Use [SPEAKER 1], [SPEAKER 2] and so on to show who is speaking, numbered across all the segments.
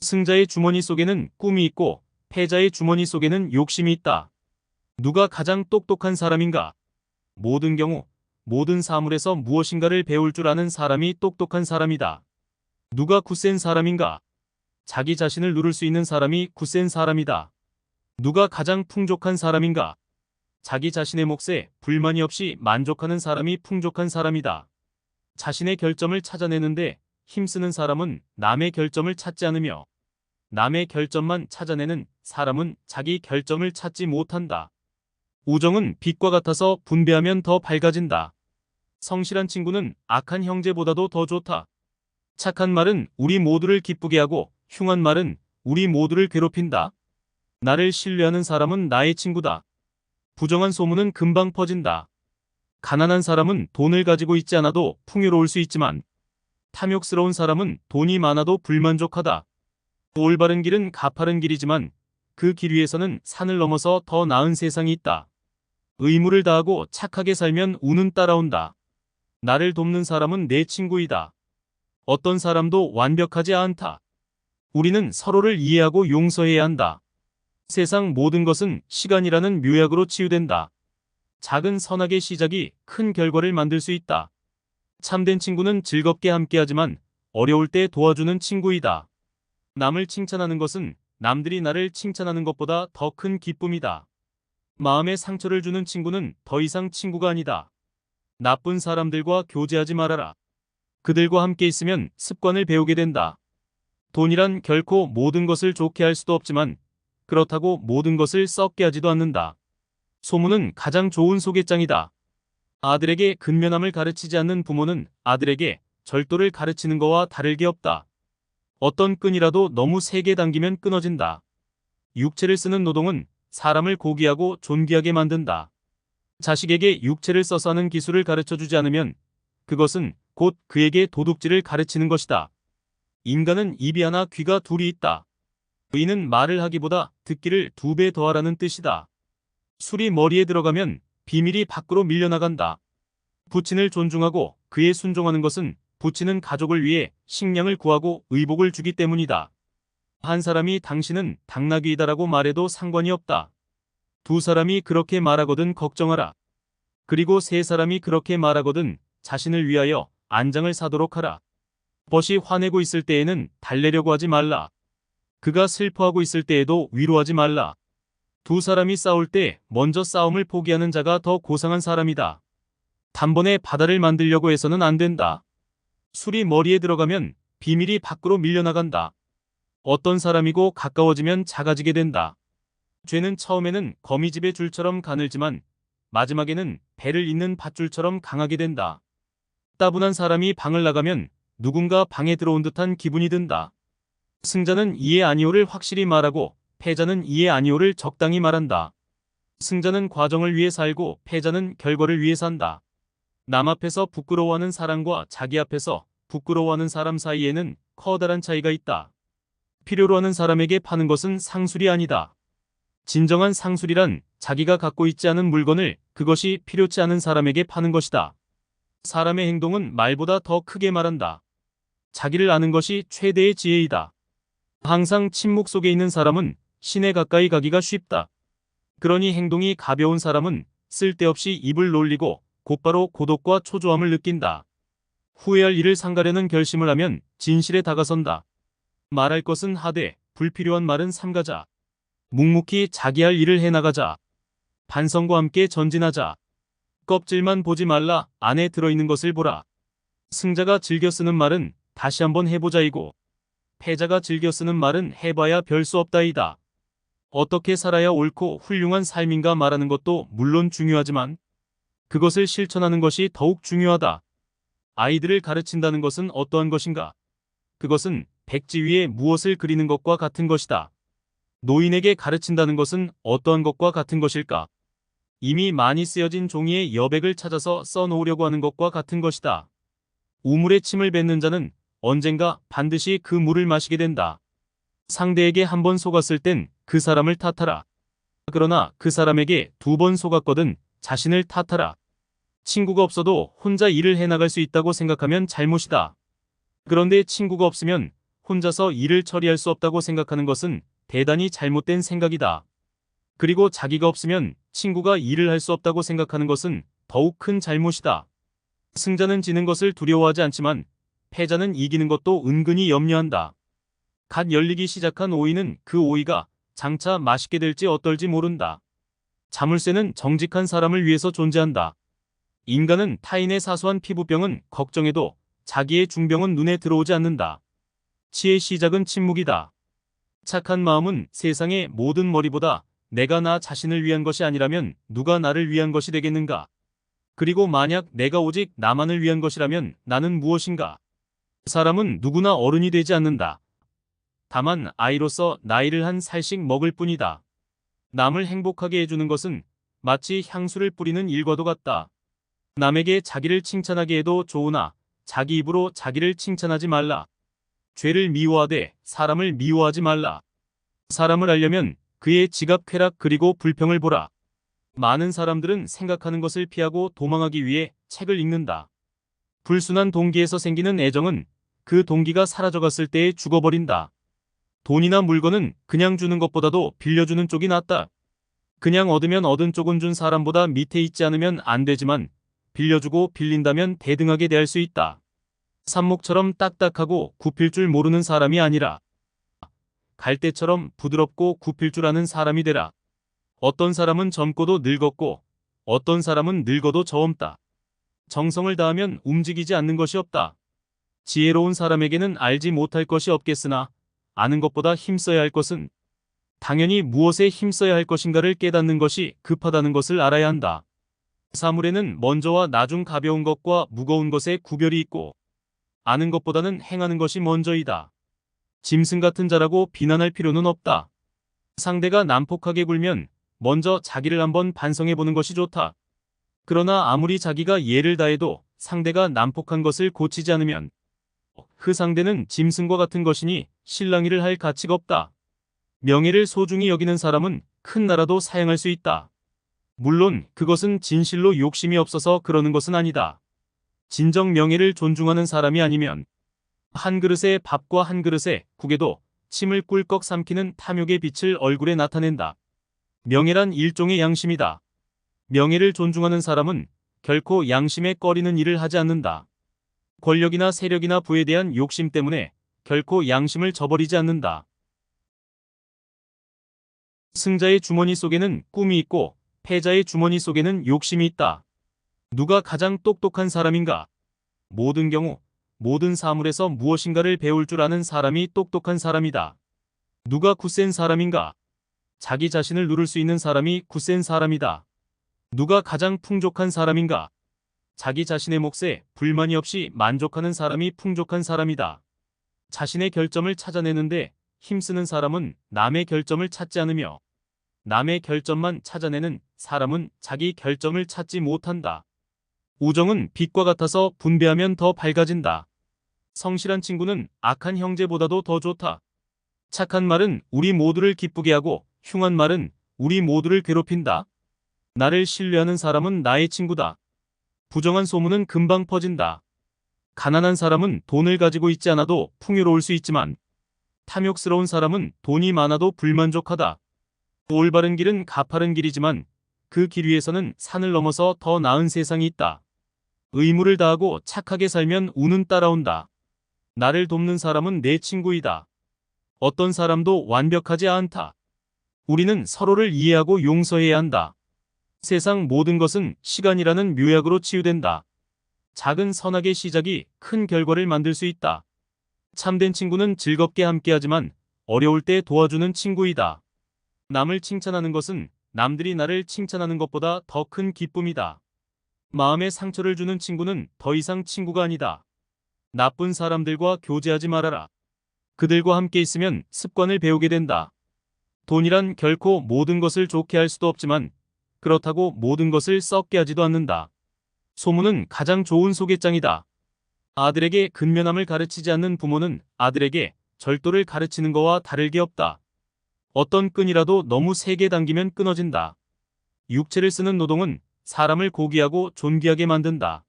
[SPEAKER 1] 승자의 주머니 속에는 꿈이 있고 패자의 주머니 속에는 욕심이 있다. 누가 가장 똑똑한 사람인가? 모든 경우, 모든 사물에서 무엇인가를 배울 줄 아는 사람이 똑똑한 사람이다. 누가 굳센 사람인가? 자기 자신을 누를 수 있는 사람이 굳센 사람이다. 누가 가장 풍족한 사람인가? 자기 자신의 몫에 불만이 없이 만족하는 사람이 풍족한 사람이다. 자신의 결점을 찾아내는데 힘쓰는 사람은 남의 결점을 찾지 않으며 남의 결점만 찾아내는 사람은 자기 결점을 찾지 못한다. 우정은 빛과 같아서 분배하면 더 밝아진다. 성실한 친구는 악한 형제보다도 더 좋다. 착한 말은 우리 모두를 기쁘게 하고 흉한 말은 우리 모두를 괴롭힌다. 나를 신뢰하는 사람은 나의 친구다. 부정한 소문은 금방 퍼진다. 가난한 사람은 돈을 가지고 있지 않아도 풍요로울 수 있지만 탐욕스러운 사람은 돈이 많아도 불만족하다. 올바른 길은 가파른 길이지만 그 길 위에서는 산을 넘어서 더 나은 세상이 있다. 의무를 다하고 착하게 살면 운은 따라온다. 나를 돕는 사람은 내 친구이다. 어떤 사람도 완벽하지 않다. 우리는 서로를 이해하고 용서해야 한다. 세상 모든 것은 시간이라는 묘약으로 치유된다. 작은 선악의 시작이 큰 결과를 만들 수 있다. 참된 친구는 즐겁게 함께하지만 어려울 때 도와주는 친구이다. 남을 칭찬하는 것은 남들이 나를 칭찬하는 것보다 더 큰 기쁨이다. 마음에 상처를 주는 친구는 더 이상 친구가 아니다. 나쁜 사람들과 교제하지 말아라. 그들과 함께 있으면 습관을 배우게 된다. 돈이란 결코 모든 것을 좋게 할 수도 없지만 그렇다고 모든 것을 썩게 하지도 않는다. 소문은 가장 좋은 소개장이다. 아들에게 근면함을 가르치지 않는 부모는 아들에게 절도를 가르치는 거와 다를 게 없다. 어떤 끈이라도 너무 세게 당기면 끊어진다. 육체를 쓰는 노동은 사람을 고귀하고 존귀하게 만든다. 자식에게 육체를 써서 하는 기술을 가르쳐 주지 않으면 그것은 곧 그에게 도둑질을 가르치는 것이다. 인간은 입이 하나 귀가 둘이 있다. 이는 말을 하기보다 듣기를 두 배 더하라는 뜻이다. 술이 머리에 들어가면 비밀이 밖으로 밀려나간다. 부친을 존중하고 그에 순종하는 것은 부친은 가족을 위해 식량을 구하고 의복을 주기 때문이다. 한 사람이 당신은 당나귀이다라고 말해도 상관이 없다. 두 사람이 그렇게 말하거든 걱정하라. 그리고 세 사람이 그렇게 말하거든 자신을 위하여 안장을 사도록 하라. 벗이 화내고 있을 때에는 달래려고 하지 말라. 그가 슬퍼하고 있을 때에도 위로하지 말라. 두 사람이 싸울 때 먼저 싸움을 포기하는 자가 더 고상한 사람이다. 단번에 바다를 만들려고 해서는 안 된다. 술이 머리에 들어가면 비밀이 밖으로 밀려나간다. 어떤 사람이고 가까워지면 작아지게 된다. 죄는 처음에는 거미집의 줄처럼 가늘지만 마지막에는 배를 잇는 밧줄처럼 강하게 된다. 따분한 사람이 방을 나가면 누군가 방에 들어온 듯한 기분이 든다. 승자는 이에 아니오를 확실히 말하고 패자는 이에 아니오를 적당히 말한다. 승자는 과정을 위해 살고 패자는 결과를 위해 산다. 남 앞에서 부끄러워하는 사람과 자기 앞에서 부끄러워하는 사람 사이에는 커다란 차이가 있다. 필요로 하는 사람에게 파는 것은 상술이 아니다. 진정한 상술이란 자기가 갖고 있지 않은 물건을 그것이 필요치 않은 사람에게 파는 것이다. 사람의 행동은 말보다 더 크게 말한다. 자기를 아는 것이 최대의 지혜이다. 항상 침묵 속에 있는 사람은 신에 가까이 가기가 쉽다. 그러니 행동이 가벼운 사람은 쓸데없이 입을 놀리고 곧바로 고독과 초조함을 느낀다. 후회할 일을 상가려는 결심을 하면 진실에 다가선다. 말할 것은 하되 불필요한 말은 삼가자. 묵묵히 자기 할 일을 해나가자. 반성과 함께 전진하자. 껍질만 보지 말라 안에 들어있는 것을 보라. 승자가 즐겨 쓰는 말은 다시 한번 해보자이고 패자가 즐겨 쓰는 말은 해봐야 별 수 없다이다. 어떻게 살아야 옳고 훌륭한 삶인가 말하는 것도 물론 중요하지만 그것을 실천하는 것이 더욱 중요하다. 아이들을 가르친다는 것은 어떠한 것인가? 그것은 백지 위에 무엇을 그리는 것과 같은 것이다. 노인에게 가르친다는 것은 어떠한 것과 같은 것일까? 이미 많이 쓰여진 종이에 여백을 찾아서 써놓으려고 하는 것과 같은 것이다. 우물에 침을 뱉는 자는 언젠가 반드시 그 물을 마시게 된다. 상대에게 한번 속았을 땐 그 사람을 탓하라. 그러나 그 사람에게 두 번 속았거든 자신을 탓하라. 친구가 없어도 혼자 일을 해나갈 수 있다고 생각하면 잘못이다. 그런데 친구가 없으면 혼자서 일을 처리할 수 없다고 생각하는 것은 대단히 잘못된 생각이다. 그리고 자기가 없으면 친구가 일을 할 수 없다고 생각하는 것은 더욱 큰 잘못이다. 승자는 지는 것을 두려워하지 않지만 패자는 이기는 것도 은근히 염려한다. 갓 열리기 시작한 오이는 그 오이가 장차 맛있게 될지 어떨지 모른다. 자물쇠는 정직한 사람을 위해서 존재한다. 인간은 타인의 사소한 피부병은 걱정해도 자기의 중병은 눈에 들어오지 않는다. 치의 시작은 침묵이다. 착한 마음은 세상의 모든 머리보다 내가 나 자신을 위한 것이 아니라면 누가 나를 위한 것이 되겠는가? 그리고 만약 내가 오직 나만을 위한 것이라면 나는 무엇인가? 사람은 누구나 어른이 되지 않는다. 다만 아이로서 나이를 한 살씩 먹을 뿐이다. 남을 행복하게 해주는 것은 마치 향수를 뿌리는 일과도 같다. 남에게 자기를 칭찬하게 해도 좋으나 자기 입으로 자기를 칭찬하지 말라. 죄를 미워하되 사람을 미워하지 말라. 사람을 알려면 그의 지갑 쾌락 그리고 불평을 보라. 많은 사람들은 생각하는 것을 피하고 도망하기 위해 책을 읽는다. 불순한 동기에서 생기는 애정은 그 동기가 사라져갔을 때에 죽어버린다. 돈이나 물건은 그냥 주는 것보다도 빌려주는 쪽이 낫다. 그냥 얻으면 얻은 쪽은 준 사람보다 밑에 있지 않으면 안 되지만 빌려주고 빌린다면 대등하게 대할 수 있다. 삽목처럼 딱딱하고 굽힐 줄 모르는 사람이 아니라 갈대처럼 부드럽고 굽힐 줄 아는 사람이 되라. 어떤 사람은 젊고도 늙었고 어떤 사람은 늙어도 저엄다. 정성을 다하면 움직이지 않는 것이 없다. 지혜로운 사람에게는 알지 못할 것이 없겠으나 아는 것보다 힘써야 할 것은 당연히 무엇에 힘써야 할 것인가를 깨닫는 것이 급하다는 것을 알아야 한다. 사물에는 먼저와 나중 가벼운 것과 무거운 것의 구별이 있고 아는 것보다는 행하는 것이 먼저이다. 짐승 같은 자라고 비난할 필요는 없다. 상대가 난폭하게 굴면 먼저 자기를 한번 반성해 보는 것이 좋다. 그러나 아무리 자기가 예를 다해도 상대가 난폭한 것을 고치지 않으면 그 상대는 짐승과 같은 것이니 실랑이를 할 가치가 없다. 명예를 소중히 여기는 사람은 큰 나라도 사양할 수 있다. 물론 그것은 진실로 욕심이 없어서 그러는 것은 아니다. 진정 명예를 존중하는 사람이 아니면 한 그릇의 밥과 한 그릇의 국에도 침을 꿀꺽 삼키는 탐욕의 빛을 얼굴에 나타낸다. 명예란 일종의 양심이다. 명예를 존중하는 사람은 결코 양심에 꺼리는 일을 하지 않는다. 권력이나 세력이나 부에 대한 욕심 때문에 결코 양심을 저버리지 않는다. 승자의 주머니 속에는 꿈이 있고 패자의 주머니 속에는 욕심이 있다. 누가 가장 똑똑한 사람인가? 모든 경우 모든 사물에서 무엇인가를 배울 줄 아는 사람이 똑똑한 사람이다. 누가 굳센 사람인가? 자기 자신을 누를 수 있는 사람이 굳센 사람이다. 누가 가장 풍족한 사람인가? 자기 자신의 몫에 불만이 없이 만족하는 사람이 풍족한 사람이다. 자신의 결점을 찾아내는데 힘쓰는 사람은 남의 결점을 찾지 않으며 남의 결점만 찾아내는 사람은 자기 결점을 찾지 못한다. 우정은 빛과 같아서 분배하면 더 밝아진다. 성실한 친구는 악한 형제보다도 더 좋다. 착한 말은 우리 모두를 기쁘게 하고 흉한 말은 우리 모두를 괴롭힌다. 나를 신뢰하는 사람은 나의 친구다. 부정한 소문은 금방 퍼진다. 가난한 사람은 돈을 가지고 있지 않아도 풍요로울 수 있지만 탐욕스러운 사람은 돈이 많아도 불만족하다. 올바른 길은 가파른 길이지만 그 길 위에서는 산을 넘어서 더 나은 세상이 있다. 의무를 다하고 착하게 살면 운은 따라온다. 나를 돕는 사람은 내 친구이다. 어떤 사람도 완벽하지 않다. 우리는 서로를 이해하고 용서해야 한다. 세상 모든 것은 시간이라는 묘약으로 치유된다. 작은 선악의 시작이 큰 결과를 만들 수 있다. 참된 친구는 즐겁게 함께하지만 어려울 때 도와주는 친구이다. 남을 칭찬하는 것은 남들이 나를 칭찬하는 것보다 더 큰 기쁨이다. 마음에 상처를 주는 친구는 더 이상 친구가 아니다. 나쁜 사람들과 교제하지 말아라. 그들과 함께 있으면 습관을 배우게 된다. 돈이란 결코 모든 것을 좋게 할 수도 없지만 그렇다고 모든 것을 썩게 하지도 않는다. 소문은 가장 좋은 소개장이다. 아들에게 근면함을 가르치지 않는 부모는 아들에게 절도를 가르치는 것과 다를 게 없다. 어떤 끈이라도 너무 세게 당기면 끊어진다. 육체를 쓰는 노동은 사람을 고귀하고 존귀하게 만든다.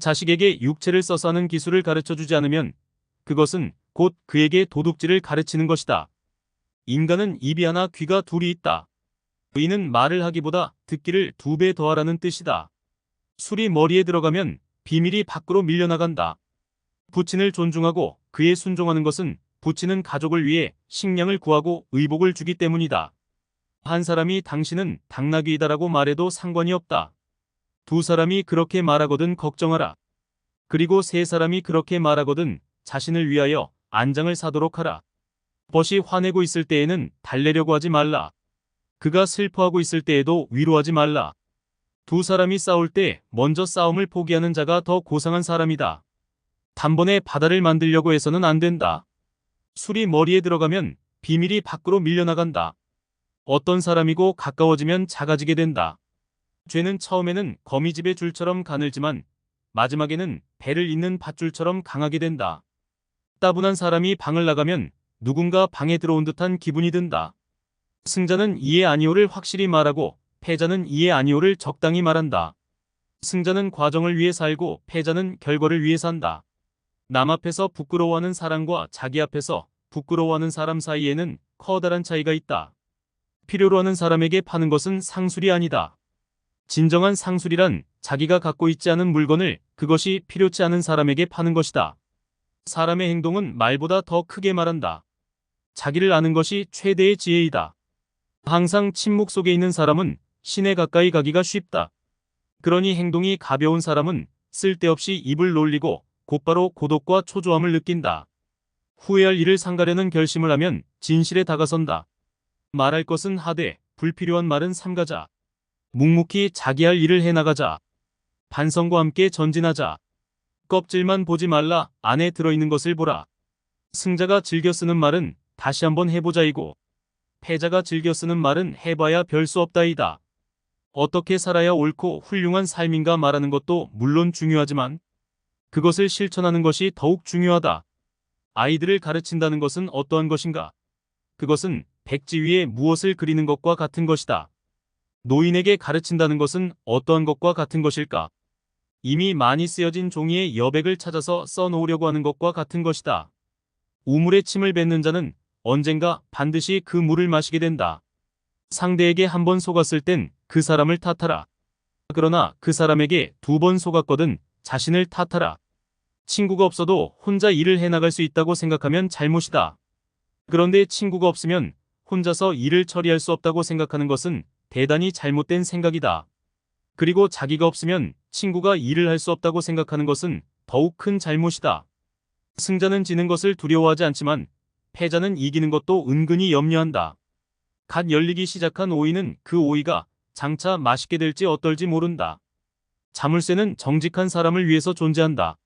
[SPEAKER 1] 자식에게 육체를 써서 하는 기술을 가르쳐 주지 않으면 그것은 곧 그에게 도둑질을 가르치는 것이다. 인간은 입이 하나 귀가 둘이 있다. 의는 말을 하기보다 듣기를 두 배 더하라는 뜻이다. 술이 머리에 들어가면 비밀이 밖으로 밀려나간다. 부친을 존중하고 그에 순종하는 것은 부친은 가족을 위해 식량을 구하고 의복을 주기 때문이다. 한 사람이 당신은 당나귀이다라고 말해도 상관이 없다. 두 사람이 그렇게 말하거든 걱정하라. 그리고 세 사람이 그렇게 말하거든 자신을 위하여 안장을 사도록 하라. 벗이 화내고 있을 때에는 달래려고 하지 말라. 그가 슬퍼하고 있을 때에도 위로하지 말라. 두 사람이 싸울 때 먼저 싸움을 포기하는 자가 더 고상한 사람이다. 단번에 바다를 만들려고 해서는 안 된다. 술이 머리에 들어가면 비밀이 밖으로 밀려나간다. 어떤 사람이고 가까워지면 작아지게 된다. 죄는 처음에는 거미집의 줄처럼 가늘지만 마지막에는 배를 잇는 밧줄처럼 강하게 된다. 따분한 사람이 방을 나가면 누군가 방에 들어온 듯한 기분이 든다. 승자는 이에 아니오를 확실히 말하고 패자는 이에 아니오를 적당히 말한다. 승자는 과정을 위해 살고 패자는 결과를 위해 산다. 남 앞에서 부끄러워하는 사람과 자기 앞에서 부끄러워하는 사람 사이에는 커다란 차이가 있다. 필요로 하는 사람에게 파는 것은 상술이 아니다. 진정한 상술이란 자기가 갖고 있지 않은 물건을 그것이 필요치 않은 사람에게 파는 것이다. 사람의 행동은 말보다 더 크게 말한다. 자기를 아는 것이 최대의 지혜이다. 항상 침묵 속에 있는 사람은 신에 가까이 가기가 쉽다. 그러니 행동이 가벼운 사람은 쓸데없이 입을 놀리고 곧바로 고독과 초조함을 느낀다. 후회할 일을 상가려는 결심을 하면 진실에 다가선다. 말할 것은 하되 불필요한 말은 삼가자. 묵묵히 자기 할 일을 해나가자. 반성과 함께 전진하자. 껍질만 보지 말라 안에 들어있는 것을 보라. 승자가 즐겨 쓰는 말은 다시 한번 해보자이고 패자가 즐겨 쓰는 말은 해봐야 별 수 없다이다. 어떻게 살아야 옳고 훌륭한 삶인가 말하는 것도 물론 중요하지만 그것을 실천하는 것이 더욱 중요하다. 아이들을 가르친다는 것은 어떠한 것인가? 그것은 백지 위에 무엇을 그리는 것과 같은 것이다. 노인에게 가르친다는 것은 어떠한 것과 같은 것일까? 이미 많이 쓰여진 종이에 여백을 찾아서 써놓으려고 하는 것과 같은 것이다. 우물에 침을 뱉는 자는 언젠가 반드시 그 물을 마시게 된다. 상대에게 한번 속았을 땐 그 사람을 탓하라. 그러나 그 사람에게 두 번 속았거든 자신을 탓하라. 친구가 없어도 혼자 일을 해나갈 수 있다고 생각하면 잘못이다. 그런데 친구가 없으면 혼자서 일을 처리할 수 없다고 생각하는 것은 대단히 잘못된 생각이다. 그리고 자기가 없으면 친구가 일을 할 수 없다고 생각하는 것은 더욱 큰 잘못이다. 승자는 지는 것을 두려워하지 않지만 패자는 이기는 것도 은근히 염려한다. 갓 열리기 시작한 오이는 그 오이가 장차 맛있게 될지 어떨지 모른다. 자물쇠는 정직한 사람을 위해서 존재한다.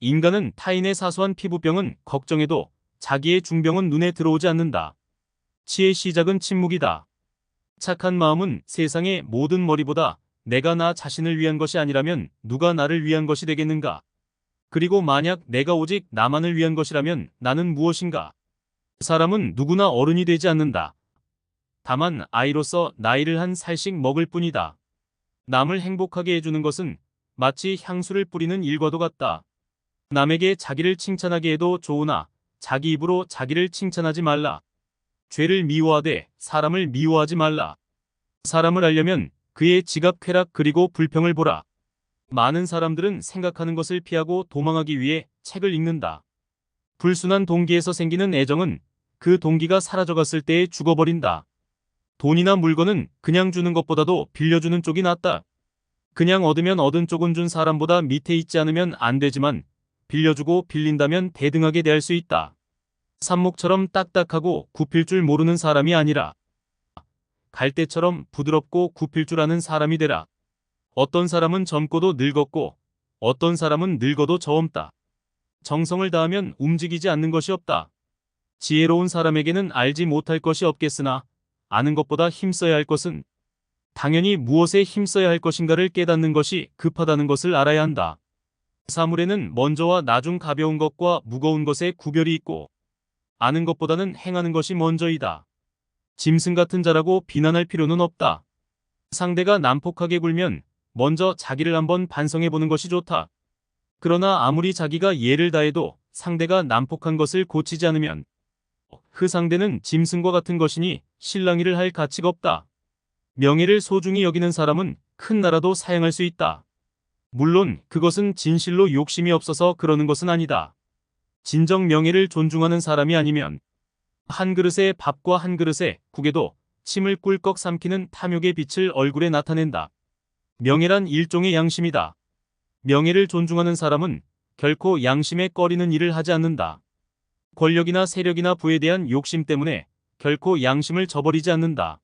[SPEAKER 1] 인간은 타인의 사소한 피부병은 걱정해도 자기의 중병은 눈에 들어오지 않는다. 치의 시작은 침묵이다. 착한 마음은 세상의 모든 머리보다 내가 나 자신을 위한 것이 아니라면 누가 나를 위한 것이 되겠는가? 그리고 만약 내가 오직 나만을 위한 것이라면 나는 무엇인가? 사람은 누구나 어른이 되지 않는다. 다만 아이로서 나이를 한 살씩 먹을 뿐이다. 남을 행복하게 해주는 것은 마치 향수를 뿌리는 일과도 같다. 남에게 자기를 칭찬하게 해도 좋으나 자기 입으로 자기를 칭찬하지 말라. 죄를 미워하되 사람을 미워하지 말라. 사람을 알려면 그의 지갑 쾌락 그리고 불평을 보라. 많은 사람들은 생각하는 것을 피하고 도망하기 위해 책을 읽는다. 불순한 동기에서 생기는 애정은 그 동기가 사라져갔을 때에 죽어버린다. 돈이나 물건은 그냥 주는 것보다도 빌려주는 쪽이 낫다. 그냥 얻으면 얻은 쪽은 준 사람보다 밑에 있지 않으면 안 되지만 빌려주고 빌린다면 대등하게 대할 수 있다. 삽목처럼 딱딱하고 굽힐 줄 모르는 사람이 아니라 갈대처럼 부드럽고 굽힐 줄 아는 사람이 되라. 어떤 사람은 젊고도 늙었고 어떤 사람은 늙어도 저엄다. 정성을 다하면 움직이지 않는 것이 없다. 지혜로운 사람에게는 알지 못할 것이 없겠으나 아는 것보다 힘써야 할 것은 당연히 무엇에 힘써야 할 것인가를 깨닫는 것이 급하다는 것을 알아야 한다. 사물에는 먼저와 나중 가벼운 것과 무거운 것의 구별이 있고 아는 것보다는 행하는 것이 먼저이다. 짐승 같은 자라고 비난할 필요는 없다. 상대가 난폭하게 굴면 먼저 자기를 한번 반성해 보는 것이 좋다. 그러나 아무리 자기가 예를 다해도 상대가 난폭한 것을 고치지 않으면 그 상대는 짐승과 같은 것이니 실랑이를 할 가치가 없다. 명예를 소중히 여기는 사람은 큰 나라도 사양할 수 있다. 물론 그것은 진실로 욕심이 없어서 그러는 것은 아니다. 진정 명예를 존중하는 사람이 아니면 한 그릇의 밥과 한 그릇의 국에도 침을 꿀꺽 삼키는 탐욕의 빛을 얼굴에 나타낸다. 명예란 일종의 양심이다. 명예를 존중하는 사람은 결코 양심에 꺼리는 일을 하지 않는다. 권력이나 세력이나 부에 대한 욕심 때문에 결코 양심을 저버리지 않는다.